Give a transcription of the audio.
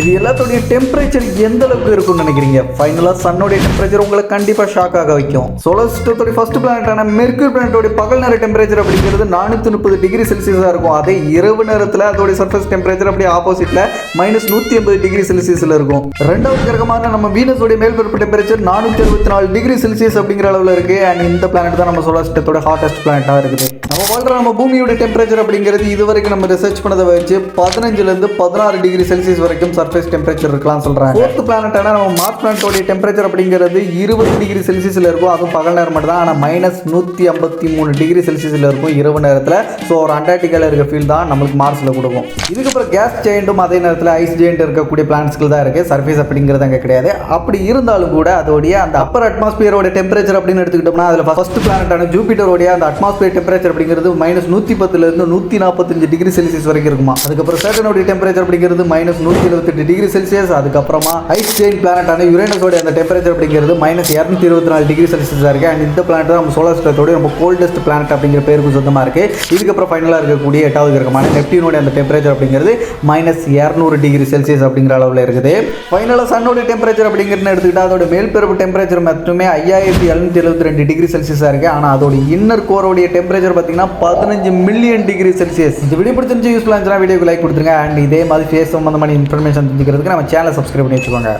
இது எல்லாத்தோடைய டெம்பரேச்சர் எந்த அளவுக்கு இருக்கும்னு நினைக்கிறீங்க? ஃபைனலாக சன்னுடைய டெம்பரேச்சர் உங்களை கண்டிப்பாக ஷாக் ஆக வைக்கும். சோலர் சிஸ்டத்துடைய ஃபர்ஸ்ட் பிளானட்டான மெர்க்யூரி பிளானட்டோட பகல் நேர டெம்பரேச்சர் அப்படிங்கிறது நானூற்றி முப்பது டிகிரி செல்சியஸாக இருக்கும். அதே இரவு நேரத்தில் அதோடைய சர்ஃபேஸ் டெம்பரேச்சர் அப்படியே ஆப்போசிட்டில் மைனஸ் நூற்றி ஐம்பது டிகிரி செல்சியஸில் இருக்கும். ரெண்டாவது கிரகமான நம்ம வீனஸோட மேல்பரப்பு டெம்பரேச்சர் நானூற்றி அறுபத்தி நாலு டிகிரி செல்சியஸ் அப்படிங்கிற அளவில் இருக்குது அண்ட் இந்த பிளானட் தான் நம்ம சோலர் சிஸ்டத்தோட ஹாட்டஸ்ட் பிளானட்டாக இருக்குது. நம்ம வாழ்ற நம்ம பூமியோட டெம்பரேச்சர் அப்படிங்கிறது இது வரைக்கும் நம்ம ரிசர்ச் பண்ணதை வச்சு பதினஞ்சுலேருந்து பதினாறு டிகிரி செல்சியஸ் வரைக்கும் சர்ஃபேஸ் டெம்பரேச்சர் இருக்கலாம் சொல்கிறாங்க ஃபோர்த் பிளானட்டான நம்ம மார்ஸ் பிளானட்டோடைய டெம்பரேச்சர் அப்படிங்கிறது இருபது டிகிரி செல்சியஸில் இருக்கும். அதுவும் பகல் நேரம் மட்டும் தான் ஆனால் மைனஸ் நூற்றி ஐம்பத்தி மூணு டிகிரி செல்சியஸில் இருக்கும் இரவு நேரத்தில். ஸோ ஒரு அண்டார்டிகாவில் இருக்க ஃபீல் தான் நம்மளுக்கு மார்ஸில் கொடுக்கும். இதுக்கப்புறம் கேஸ் ஜெயண்ட்டும் அதே நேரத்தில் ஐஸ் ஜெயண்ட் இருக்கக்கூடிய பிளான்ஸ்கள் தான் இருக்குது சர்ஃபேஸ் அப்படிங்கிறது அங்கே கிடையாது. அப்படி இருந்தாலும் கூட அதோடைய அந்த அப்பர் அட்மாஸ்பியரோட டெம்பரேச்சர் அப்படின்னு எடுத்துக்கிட்டோம்னா அதில் ஃபஸ்ட் பிளானட்டான ஜூபிட்டரோடைய அந்த அட்மாஸ்பியர் டெம்பரேச்சர் அப்படிங்கிறது மைனஸ் நூற்றி பத்துலேருந்து நூற்றி நாற்பத்தஞ்சு டிகிரி செல்சியஸ் வரைக்கும் இருக்குமா? அதுக்கப்புறம் சேட்டனோடைய டெம்பரேச்சர் அப்படிங்கிறது மைனஸ் நூற்றி எட்டு டிகிரி செல்சியஸ் அதுக்கப்புறமா ஐஸ் ஜெயின் பிளானட்டான யுரேனஸோட அந்த டெம்பரேச்சர் அப்படிங்கிறது மைனஸ் இரநூத்தி இருபத்தி நாலு டிகிரி செல்சியஸாக இருக்குது அண்ட் இந்த பிளானட் தான் நம்ம சோலார் சிஸ்டத்தோட ரொம்ப கோல்டஸ்ட் பிளானட் அப்படிங்கிற பேருக்கு சொந்தமாக இருக்குது இதுக்கப்புறம் ஃபைனலாக இருக்கக்கூடிய எட்டாவது கிரகமான நெப்டியூனோட அந்த டெம்பரேச்சர் அப்படிங்கிறது மைனஸ் இரநூறு டிகிரி செல்சியஸ் அப்படிங்கிற அளவில் இருக்குது. ஃபைனலாக சன்னோட டெம்பரேச்சர் அப்படிங்கிறது எடுத்துக்கிட்டால் அதோட மேல்பரப்பு டெம்பரேச்சர் மட்டுமே ஐயாயிரத்தி எழுநூத்தி எழுபத்தி ரெண்டு டிகிரி செல்சியஸாக இருக்குது ஆனால் அதோட இன்னர் கோரோடைய டெம்பரேச்சர் பார்த்தீங்கன்னா பதினஞ்சு மில்லியன் டிகிரி செல்சியஸ் இந்த வீடியோ பிடிச்சிருந்து யூஸ்ஃபுல்லாக இருந்துச்சுன்னா வீடியோக்கு லைக் கொடுத்துருங்க. அண்ட் இதே மாதிரி ஃபேஸ் சம்மந்தமான இன்ஃபர்மேஷன் தெரிஞ்சுக்கிறதுக்கு நம்ம சேனலை சப்ஸ்கிரைப் பண்ணி வச்சுக்கோங்க.